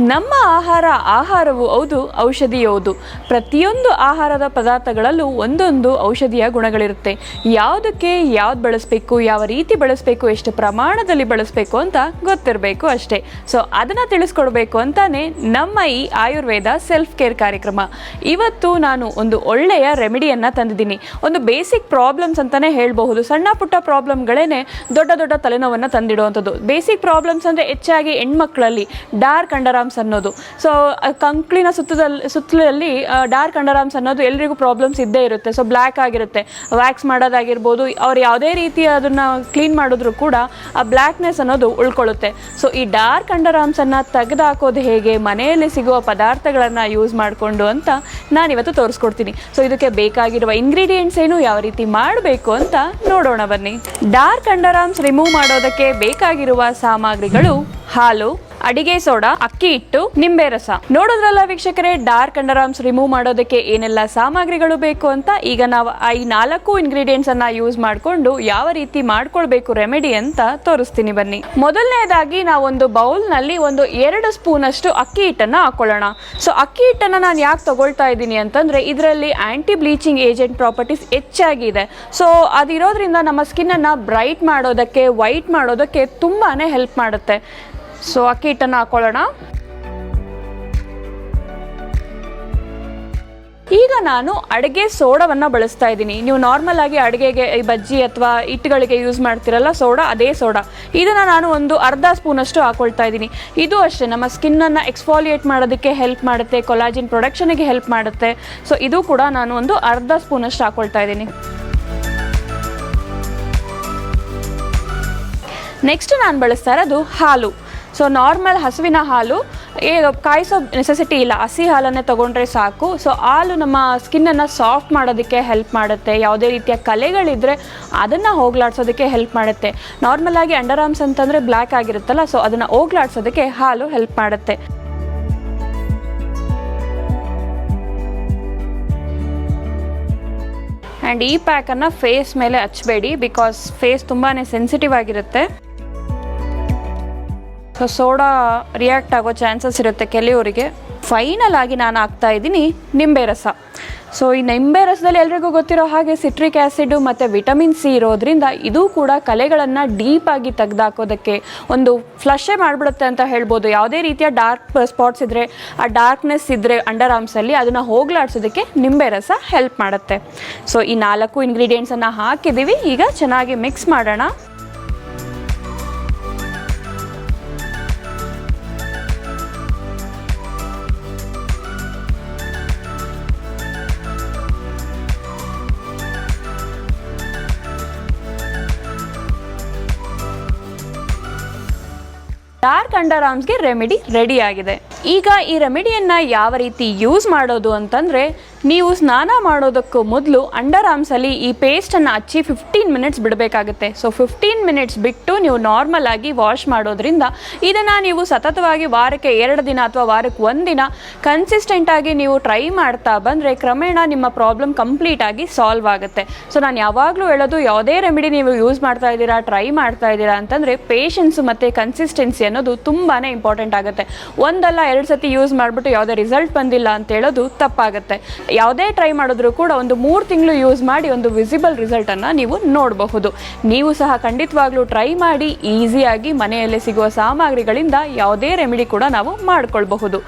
ನಮ್ಮ ಆಹಾರ, ಆಹಾರವು ಹೌದು ಔಷಧಿಯೂ ಹೌದು. ಪ್ರತಿಯೊಂದು ಆಹಾರದ ಪದಾರ್ಥಗಳಲ್ಲೂ ಒಂದೊಂದು ಔಷಧಿಯ ಗುಣಗಳಿರುತ್ತೆ. ಯಾವುದಕ್ಕೆ ಯಾವ್ದು ಬಳಸಬೇಕು, ಯಾವ ರೀತಿ ಬಳಸಬೇಕು, ಎಷ್ಟು ಪ್ರಮಾಣದಲ್ಲಿ ಬಳಸಬೇಕು ಅಂತ ಗೊತ್ತಿರಬೇಕು ಅಷ್ಟೇ. ಸೊ ಅದನ್ನು ತಿಳಿಸ್ಕೊಡ್ಬೇಕು ಅಂತಾನೆ ನಮ್ಮ ಈ ಆಯುರ್ವೇದ ಸೆಲ್ಫ್ ಕೇರ್ ಕಾರ್ಯಕ್ರಮ. ಇವತ್ತು ನಾನು ಒಂದು ಒಳ್ಳೆಯ ರೆಮಿಡಿಯನ್ನು ತಂದಿದ್ದೀನಿ. ಒಂದು ಬೇಸಿಕ್ ಪ್ರಾಬ್ಲಮ್ಸ್ ಅಂತಲೇ ಹೇಳಬಹುದು. ಸಣ್ಣ ಪುಟ್ಟ ಪ್ರಾಬ್ಲಮ್ಗಳೇನೆ ದೊಡ್ಡ ದೊಡ್ಡ ತಲೆನೋವನ್ನು ತಂದಿಡುವಂಥದ್ದು. ಬೇಸಿಕ್ ಪ್ರಾಬ್ಲಮ್ಸ್ ಅಂದರೆ ಹೆಚ್ಚಾಗಿ ಹೆಣ್ಮಕ್ಳಲ್ಲಿ. ಡಾರ್ಕ್ ಅಂಡರಾಮ್ಸ್ ಅನ್ನೋದು. ಸೊ ಕಂಕ್ಳಿನ ಸುತ್ತದಲ್ಲಿ ಸುತ್ತಲಲ್ಲಿ ಡಾರ್ಕ್ ಅಂಡರಾಮ್ಸ್ ಅನ್ನೋದು ಎಲ್ರಿಗೂ ಪ್ರಾಬ್ಲಮ್ಸ್ ಇದ್ದೇ ಇರುತ್ತೆ. ಸೊ ಬ್ಲ್ಯಾಕ್ ಆಗಿರುತ್ತೆ. ವ್ಯಾಕ್ಸ್ ಮಾಡೋದಾಗಿರ್ಬೋದು, ಅವ್ರು ಯಾವುದೇ ರೀತಿ ಅದನ್ನು ಕ್ಲೀನ್ ಮಾಡಿದ್ರು ಕೂಡ ಆ ಬ್ಲ್ಯಾಕ್ನೆಸ್ ಅನ್ನೋದು ಉಳ್ಕೊಳ್ಳುತ್ತೆ. ಸೊ ಈ ಡಾರ್ಕ್ ಅಂಡರಾಮ್ಸನ್ನು ತೆಗೆದುಹಾಕೋದು ಹೇಗೆ, ಮನೆಯಲ್ಲಿ ಸಿಗುವ ಪದಾರ್ಥಗಳನ್ನು ಯೂಸ್ ಮಾಡಿಕೊಂಡು ಅಂತ ನಾನಿವತ್ತು ತೋರಿಸ್ಕೊಡ್ತೀನಿ. ಸೊ ಇದಕ್ಕೆ ಬೇಕಾಗಿರುವ ಇಂಗ್ರೀಡಿಯೆಂಟ್ಸ್ ಏನು, ಯಾವ ರೀತಿ ಮಾಡಬೇಕು ಅಂತ ನೋಡೋಣ ಬನ್ನಿ. ಡಾರ್ಕ್ ಅಂಡರಾಮ್ಸ್ ರಿಮೂವ್ ಮಾಡೋದಕ್ಕೆ ಬೇಕಾಗಿರುವ ಸಾಮಗ್ರಿಗಳು ಹಾಲು ಅಡಿಗೆ ಸೋಡಾ, ಅಕ್ಕಿ ಹಿಟ್ಟು, ನಿಂಬೆ ರಸ. ನೋಡೋದ್ರಲ್ಲ ವೀಕ್ಷಕರೇ ಡಾರ್ಕ್ ಅಂಡರಾಮ್ಸ್ ರಿಮೂವ್ ಮಾಡೋದಕ್ಕೆ ಏನೆಲ್ಲ ಸಾಮಗ್ರಿಗಳು ಬೇಕು ಅಂತ? ಈಗ ನಾವು ಈ ನಾಲ್ಕು ಇಂಗ್ರೀಡಿಯೆಂಟ್ಸ್ ಅನ್ನ ಯೂಸ್ ಮಾಡಿಕೊಂಡು ಯಾವ ರೀತಿ ಮಾಡ್ಕೊಳ್ಬೇಕು ರೆಮಿಡಿ ಅಂತ ತೋರಿಸ್ತೀನಿ ಬನ್ನಿ. ಮೊದಲನೇದಾಗಿ ನಾವೊಂದು ಬೌಲ್ನಲ್ಲಿ ಒಂದು ಎರಡು ಸ್ಪೂನ್ ಅಷ್ಟು ಅಕ್ಕಿ ಹಿಟ್ಟನ್ನ ಹಾಕೊಳ್ಳೋಣ. ಸೊ ಅಕ್ಕಿ ಹಿಟ್ಟನ್ನ ನಾನು ಯಾಕೆ ತಗೊಳ್ತಾ ಇದ್ದೀನಿ ಅಂತಂದ್ರೆ ಇದರಲ್ಲಿ ಆಂಟಿ ಬ್ಲೀಚಿಂಗ್ ಏಜೆಂಟ್ ಪ್ರಾಪರ್ಟೀಸ್ ಹೆಚ್ಚಾಗಿದೆ. ಸೊ ಅದಿರೋದ್ರಿಂದ ನಮ್ಮ ಸ್ಕಿನ್ ಅನ್ನ ಬ್ರೈಟ್ ಮಾಡೋದಕ್ಕೆ ವೈಟ್ ಮಾಡೋದಕ್ಕೆ ತುಂಬಾನೇ ಹೆಲ್ಪ್ ಮಾಡುತ್ತೆ. ಸೊ ಅಕ್ಕಿ ಹಿಟ್ಟನ್ನು ಹಾಕೊಳ್ಳೋಣ. ಈಗ ನಾನು ಅಡುಗೆ ಸೋಡವನ್ನು ಬಳಸ್ತಾ ಇದ್ದೀನಿ. ನೀವು ನಾರ್ಮಲ್ ಆಗಿ ಅಡುಗೆಗೆ ಈ ಬಜ್ಜಿ ಅಥವಾ ಹಿಟ್ಟುಗಳಿಗೆ ಯೂಸ್ ಮಾಡ್ತಿರಲ್ಲ, ಸೋಡಾ, ಅದೇ ಸೋಡಾ. ಇದನ್ನು ನಾನು ಒಂದು ಅರ್ಧ ಸ್ಪೂನಷ್ಟು ಹಾಕೊಳ್ತಾ ಇದ್ದೀನಿ. ಇದು ಅಷ್ಟೇ, ನಮ್ಮ ಸ್ಕಿನ್ನನ್ನು ಎಕ್ಸ್ಫಾಲಿಯೇಟ್ ಮಾಡೋದಕ್ಕೆ ಹೆಲ್ಪ್ ಮಾಡುತ್ತೆ ಕೊಲಾಜಿನ್ ಪ್ರೊಡಕ್ಷನಿಗೆ ಹೆಲ್ಪ್ ಮಾಡುತ್ತೆ. ಸೊ ಇದು ಕೂಡ ನಾನು ಒಂದು ಅರ್ಧ ಸ್ಪೂನಷ್ಟು ಹಾಕೊಳ್ತಾ ಇದ್ದೀನಿ. ನೆಕ್ಸ್ಟ್ ನಾನು ಬಳಸ್ತಾ ಇರೋದು ಹಾಲು. ಸೊ ನಾರ್ಮಲ್ ಹಸುವಿನ ಹಾಲು, ಏ ಕಾಯಿಸೋ ನೆಸೆಸಿಟಿ ಇಲ್ಲ. ಹಸಿ ಹಾಲನ್ನೇ ತೊಗೊಂಡ್ರೆ ಸಾಕು. ಸೊ ಹಾಲು ನಮ್ಮ ಸ್ಕಿನ್ನನ್ನು ಸಾಫ್ಟ್ ಮಾಡೋದಕ್ಕೆ ಹೆಲ್ಪ್ ಮಾಡುತ್ತೆ. ಯಾವುದೇ ರೀತಿಯ ಕಲೆಗಳಿದ್ದರೆ ಅದನ್ನು ಹೋಗ್ಲಾಡ್ಸೋದಕ್ಕೆ ಹೆಲ್ಪ್ ಮಾಡುತ್ತೆ. ನಾರ್ಮಲ್ ಆಗಿ ಅಂಡರ್ ಆರ್ಮ್ಸ್ ಅಂತಂದರೆ ಬ್ಲ್ಯಾಕ್ ಆಗಿರುತ್ತಲ್ಲ ಸೊ ಅದನ್ನು ಹೋಗ್ಲಾಡ್ಸೋದಕ್ಕೆ ಹಾಲು ಹೆಲ್ಪ್ ಮಾಡುತ್ತೆ. ಆ್ಯಂಡ್ ಈ ಪ್ಯಾಕನ್ನು ಫೇಸ್ ಮೇಲೆ ಹಚ್ಚಬೇಡಿ ಬಿಕಾಸ್ ಫೇಸ್ ತುಂಬಾ ಸೆನ್ಸಿಟಿವ್ ಆಗಿರುತ್ತೆ. ಸೊ ಸೋಡಾ ರಿಯಾಕ್ಟ್ ಆಗೋ ಚಾನ್ಸಸ್ ಇರುತ್ತೆ ಕೆಲವರಿಗೆ. ಫೈನಲ್ ಆಗಿ ನಾನು ಹಾಕ್ತಾ ಇದ್ದೀನಿ ನಿಂಬೆ ರಸ. ಸೊ ಈ ನಿಂಬೆ ರಸದಲ್ಲಿ ಎಲ್ರಿಗೂ ಗೊತ್ತಿರೋ ಹಾಗೆ ಸಿಟ್ರಿಕ್ ಆ್ಯಸಿಡು ಮತ್ತು ವಿಟಮಿನ್ ಸಿ ಇರೋದ್ರಿಂದ ಇದು ಕೂಡ ಕಲೆಗಳನ್ನು ಡೀಪಾಗಿ ತೆಗೆದಾಕೋದಕ್ಕೆ ಒಂದು ಫ್ಲಶೇ ಮಾಡಿಬಿಡುತ್ತೆ ಅಂತ ಹೇಳ್ಬೋದು. ಯಾವುದೇ ರೀತಿಯ ಡಾರ್ಕ್ ಸ್ಪಾಟ್ಸ್ ಇದ್ದರೆ ಆ ಡಾರ್ಕ್ನೆಸ್ ಇದ್ದರೆ ಅಂಡರ್ ಆರ್ಮ್ಸಲ್ಲಿ ಅದನ್ನು ಹೋಗ್ಲಾಡ್ಸೋದಕ್ಕೆ ನಿಂಬೆ ರಸ ಹೆಲ್ಪ್ ಮಾಡುತ್ತೆ. ಸೊ ಈ ನಾಲ್ಕು ಇಂಗ್ರೀಡಿಯೆಂಟ್ಸನ್ನು ಹಾಕಿದ್ದೀವಿ. ಈಗ ಚೆನ್ನಾಗಿ ಮಿಕ್ಸ್ ಮಾಡೋಣ. ಡಾರ್ಕ್ ಅಂಡರ್ ಆರ್ಮ್ಸ್ಗೆ ರೆಮಿಡಿ ರೆಡಿ ಆಗಿದೆ. ಈಗ ಈ ರೆಮಿಡಿಯನ್ನು ಯಾವ ರೀತಿ ಯೂಸ್ ಮಾಡೋದು ಅಂತಂದರೆ, ನೀವು ಸ್ನಾನ ಮಾಡೋದಕ್ಕೂ ಮೊದಲು ಅಂಡರ್ ಆರ್ಮ್ಸಲ್ಲಿ ಈ ಪೇಸ್ಟನ್ನು ಹಚ್ಚಿ ಫಿಫ್ಟೀನ್ ಮಿನಿಟ್ಸ್ ಬಿಡಬೇಕಾಗುತ್ತೆ. ಸೊ ಫಿಫ್ಟೀನ್ ಮಿನಿಟ್ಸ್ ಬಿಟ್ಟು ನೀವು ನಾರ್ಮಲ್ ಆಗಿ ವಾಶ್ ಮಾಡೋದ್ರಿಂದ ಇದನ್ನು ನೀವು ಸತತವಾಗಿ ವಾರಕ್ಕೆ ಎರಡು ದಿನ ಅಥವಾ ವಾರಕ್ಕೆ ಒಂದಿನ ಕನ್ಸಿಸ್ಟೆಂಟಾಗಿ ನೀವು ಟ್ರೈ ಮಾಡ್ತಾ ಬಂದರೆ ಕ್ರಮೇಣ ನಿಮ್ಮ ಪ್ರಾಬ್ಲಮ್ ಕಂಪ್ಲೀಟಾಗಿ ಸಾಲ್ವ್ ಆಗುತ್ತೆ. ಸೊ ನಾನು ಯಾವಾಗಲೂ ಹೇಳೋದು ಯಾವುದೇ ರೆಮಿಡಿ ನೀವು ಯೂಸ್ ಮಾಡ್ತಾ ಇದ್ದೀರಾ ಟ್ರೈ ಮಾಡ್ತಾ ಇದ್ದೀರಾ ಅಂತಂದರೆ ಪೇಷನ್ಸ್ ಮತ್ತು ಕನ್ಸಿಸ್ಟೆನ್ಸಿ ಅನ್ನೋದು ತುಂಬಾ ಇಂಪಾರ್ಟೆಂಟ್ ಆಗುತ್ತೆ. ಒಂದಲ್ಲ ಎರಡು ಸತಿ ಯೂಸ್ ಮಾಡಿಬಿಟ್ಟು ಯಾವುದೇ ರಿಸಲ್ಟ್ ಬಂದಿಲ್ಲ ಅಂತ ಹೇಳೋದು ತಪ್ಪಾಗುತ್ತೆ. ಯಾವುದೇ ಟ್ರೈ ಮಾಡಿದ್ರು ಕೂಡ ಒಂದು ಮೂರು ತಿಂಗಳು ಯೂಸ್ ಮಾಡಿ ಒಂದು ವಿಸಿಬಲ್ ರಿಸಲ್ಟನ್ನು ನೀವು ನೋಡಬಹುದು. ನೀವು ಸಹ ಖಂಡಿತವಾಗ್ಲೂ ಟ್ರೈ ಮಾಡಿ ಈಸಿಯಾಗಿ ಮನೆಯಲ್ಲೇ ಸಿಗುವ ಸಾಮಗ್ರಿಗಳಿಂದ ಯಾವುದೇ ರೆಮಿಡಿ ಕೂಡ ನಾವು ಮಾಡ್ಕೊಳ್ಬಹುದು.